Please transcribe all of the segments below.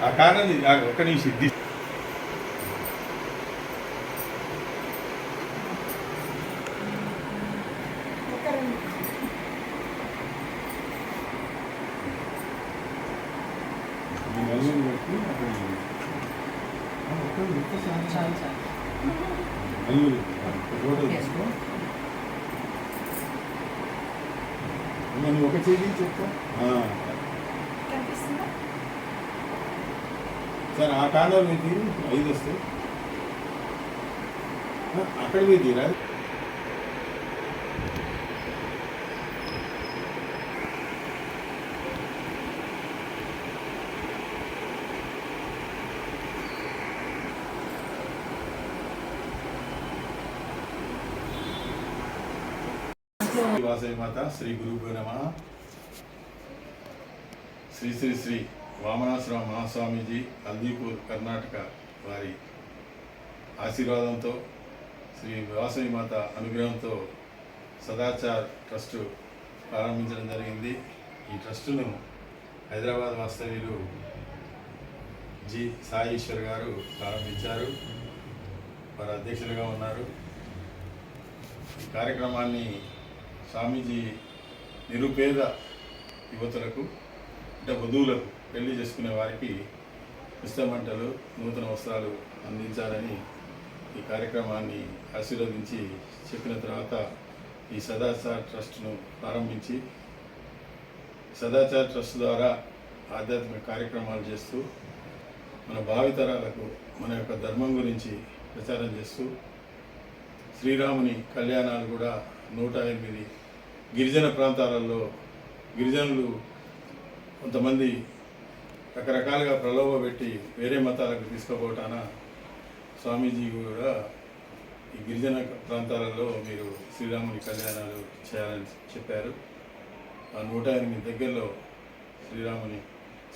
ఆ కారణం ఒక్క నిమిషం ఇది ఈ నలుగురు పెట్టి అక్కడ ఇది. ఆ, ఒక్కరు ఒక్క సారి. చాలు చాలు నలుగురు ఒక ఫోటో తీసుకో నువ్వు ఒక చేయి చెప్తా. సార్ ఆ కాండం మీకు ఐదు వస్తాయి. అక్కడ మీరు తీరా? వాసవి మాత శ్రీ గురుభ్యో నమ. శ్రీ శ్రీ శ్రీ వామనాశ్రమ మహాస్వామీజీ హల్దీపూర్ కర్ణాటక వారి ఆశీర్వాదంతో శ్రీ వాసవి మాత అనుగ్రహంతో సదాచార్ ట్రస్ట్ ప్రారంభించడం జరిగింది. ఈ ట్రస్టును హైదరాబాద్ వాస్తవ్యులు జి సాయేశ్వర్ గారు ప్రారంభించారు. వారు అధ్యక్షులుగా ఉన్నారు. ఈ కార్యక్రమాన్ని స్వామీజీ నిరుపేద యువతులకు అంటే వధువులకు పెళ్ళి చేసుకునే వారికి ఇష్టమంటలు నూతన వస్త్రాలు అందించాలని ఈ కార్యక్రమాన్ని ఆశీర్వదించి చెప్పిన తర్వాత ఈ సదాచార్ ట్రస్ట్ను ప్రారంభించి సదాచార్ ట్రస్ట్ ద్వారా ఆధ్యాత్మిక కార్యక్రమాలు చేస్తూ మన భావితరాలకు మన యొక్క ధర్మం గురించి ప్రచారం చేస్తూ శ్రీరాముని కళ్యాణాలు కూడా నూట ఎనిమిది గిరిజన ప్రాంతాలలో గిరిజనులు కొంతమంది రకరకాలుగా ప్రలోభ పెట్టి వేరే మతాలకు తీసుకుపోవటాన స్వామీజీ కూడా ఈ గిరిజన ప్రాంతాలలో మీరు శ్రీరాముని కళ్యాణాలు చేయాలని చెప్పారు. ఆ నూట ఎనిమిది దగ్గరలో శ్రీరాముని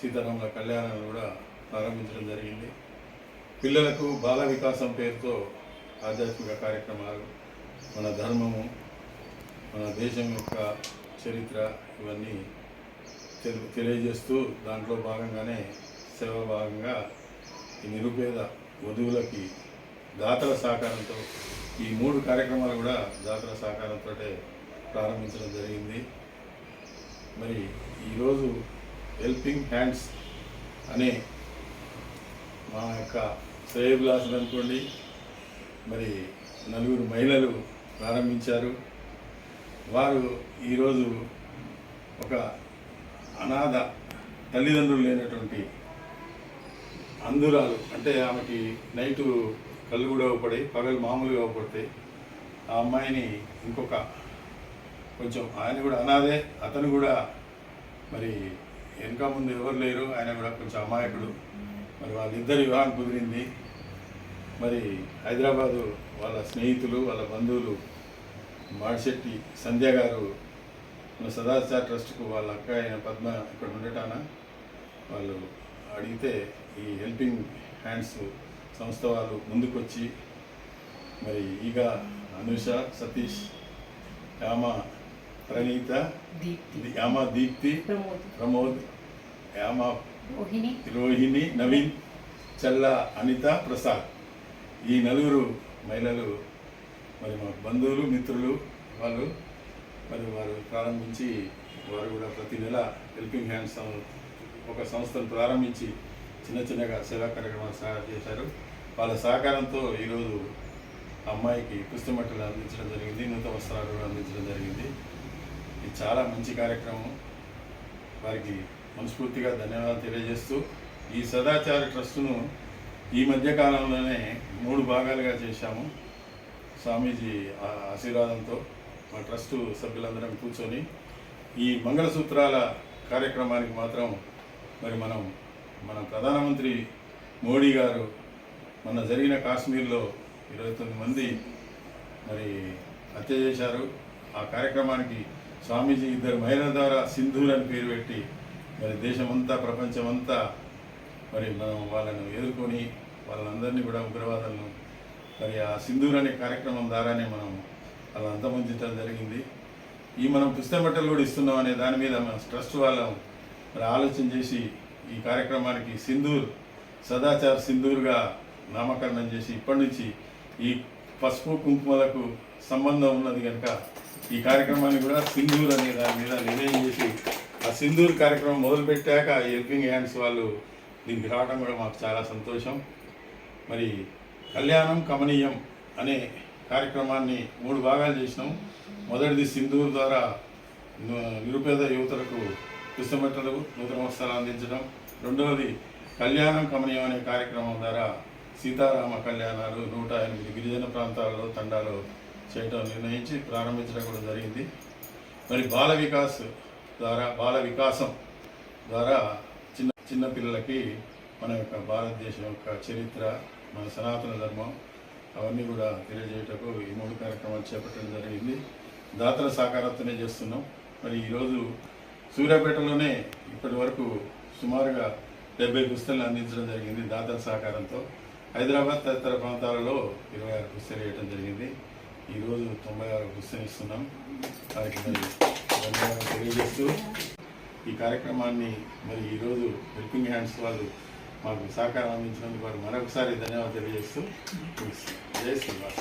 సీతారాముల కళ్యాణాలు కూడా ప్రారంభించడం జరిగింది. పిల్లలకు బాల వికాసం పేరుతో ఆధ్యాత్మిక కార్యక్రమాలు మన ధర్మము మన దేశం యొక్క చరిత్ర ఇవన్నీ తెలు తెలియజేస్తూ దాంట్లో భాగంగానే సేవ భాగంగా ఈ నిరుపేద వధువులకి దాతల సహకారంతో ఈ మూడు కార్యక్రమాలు కూడా దాతల సహకారంతో ప్రారంభించడం జరిగింది. మరి ఈరోజు హెల్పింగ్ హ్యాండ్స్ అనే మా యొక్క శ్రేయభిలాసులు అనుకోండి మరి నలుగురు మహిళలు ప్రారంభించారు. వారు ఈరోజు ఒక అనాథ తల్లిదండ్రులు లేనటువంటి అందురాలు అంటే ఆమెకి నైటు కళ్ళు కూడా పడి పగలు మామూలుగా పడితే ఆ అమ్మాయిని ఇంకొక కొంచెం ఆయన కూడా అనాథే అతను కూడా మరి వెనక ముందు ఎవరు లేరు ఆయన కూడా కొంచెం అమాయకుడు. మరి వాళ్ళిద్దరి వివాహం కుదిరింది. మరి హైదరాబాదు వాళ్ళ స్నేహితులు వాళ్ళ బంధువులు మాడిశెట్టి సంధ్య గారు సదాచార ట్రస్ట్కు వాళ్ళ అక్క అయిన పద్మ ఇక్కడ ఉండటాన వాళ్ళు అడిగితే ఈ హెల్పింగ్ హ్యాండ్స్ సంస్థ వాళ్ళు ముందుకొచ్చి మరి ఈగ అనుష సతీష్ యామ ప్రణీత యామ దీప్తి ప్రమోద్ యామ రోహిణి. రోహిణి నవీన్ చల్ల అనిత ప్రసాద్. ఈ నలుగురు మహిళలు మరి మా బంధువులు మిత్రులు వాళ్ళు మరి వారు ప్రారంభించి వారు కూడా ప్రతి నెల హెల్పింగ్ హ్యాండ్స్ సం- ఒక సంస్థను ప్రారంభించి చిన్న చిన్నగా సేవా కార్యక్రమాలు సహాయం చేశారు. వాళ్ళ సహకారంతో ఈరోజు అమ్మాయికి పుస్తమట్టలు అందించడం జరిగింది నూతన వస్త్రాలు కూడా అందించడం జరిగింది. ఇది చాలా మంచి కార్యక్రమం. వారికి మనస్ఫూర్తిగా ధన్యవాదాలు తెలియజేస్తూ ఈ సదాచార ట్రస్టును ఈ మధ్య కాలంలోనే మూడు భాగాలుగా చేశాము. స్వామీజీ ఆ ఆశీర్వాదంతో మా ట్రస్టు సభ్యులందరం కూర్చొని ఈ మంగళసూత్రాల కార్యక్రమానికి మాత్రం మరి మనం మన ప్రధానమంత్రి మోడీ గారు మన జరిగిన కాశ్మీర్లో ఇరవై తొమ్మిది మంది మరి హత్య చేశారు. ఆ కార్యక్రమానికి స్వామీజీ ఇద్దరు మహిళల ద్వారా సింధూర్ అని పేరు పెట్టి మరి దేశమంతా ప్రపంచమంతా మరి మనం వాళ్ళను ఎదుర్కొని వాళ్ళందరినీ కూడా ఉగ్రవాదులను మరి ఆ సింధూర్ అనే కార్యక్రమం ద్వారానే మనం అలా అంతమొందించడం జరిగింది. ఈ మనం పుస్తక బట్టలు కూడా ఇస్తున్నాం అనే దాని మీద మన ట్రస్ట్ వాళ్ళం మరి ఆలోచన చేసి ఈ కార్యక్రమానికి సింధూర్ సదాచార్ సింధూర్గా నామకరణం చేసి ఇప్పటి నుంచి ఈ పసుపు కుంకుమలకు సంబంధం ఉన్నది కనుక ఈ కార్యక్రమాన్ని కూడా సింధూర్ అనే దాని మీద నిర్ణయం చేసి ఆ సింధూర్ కార్యక్రమం మొదలుపెట్టాక హెల్పింగ్ హ్యాండ్స్ వాళ్ళు దీనికి రావడం కూడా మాకు చాలా సంతోషం. మరి కళ్యాణం కమనీయం అనే కార్యక్రమాన్ని మూడు భాగాలు చేసినాం. మొదటిది సింధూర్ ద్వారా నిరుపేద యువతలకు పుస్తమట్టలు నూతన వస్త్రాలు అందించడం. రెండవది కళ్యాణం కమనీయం అనే కార్యక్రమం ద్వారా సీతారామ కళ్యాణాలు నూట ఎనిమిది గిరిజన ప్రాంతాలలో తండాలో చేయడం నిర్ణయించి ప్రారంభించడం కూడా జరిగింది. మరి బాల వికాస్ ద్వారా బాల వికాసం ద్వారా చిన్న చిన్న పిల్లలకి మన యొక్క భారతదేశం యొక్క చరిత్ర మన సనాతన ధర్మం అవన్నీ కూడా తెలియజేయటకు ఈ మూడు కార్యక్రమాలు చేపట్టడం జరిగింది. దాతల సహకారంతోనే చేస్తున్నాం. మరి ఈరోజు సూర్యాపేటలోనే ఇప్పటి వరకు సుమారుగా డెబ్బై పుస్తకాలు అందించడం జరిగింది దాతల సహకారంతో. హైదరాబాద్ తదితర ప్రాంతాలలో ఇరవై ఆరు పుస్తకాలు వేయడం జరిగింది. ఈరోజు తొంభై ఆరు పుస్తకం ఇస్తున్నాం. వారికి మరి ధన్యవాదాలు తెలియజేస్తూ ఈ కార్యక్రమాన్ని మరి ఈరోజు హెల్పింగ్ హ్యాండ్స్ వాళ్ళు మాకు సహకారం అందించినందుకు వారు మరొకసారి ధన్యవాదాలు తెలియజేస్తూ జై శ్రీనివాస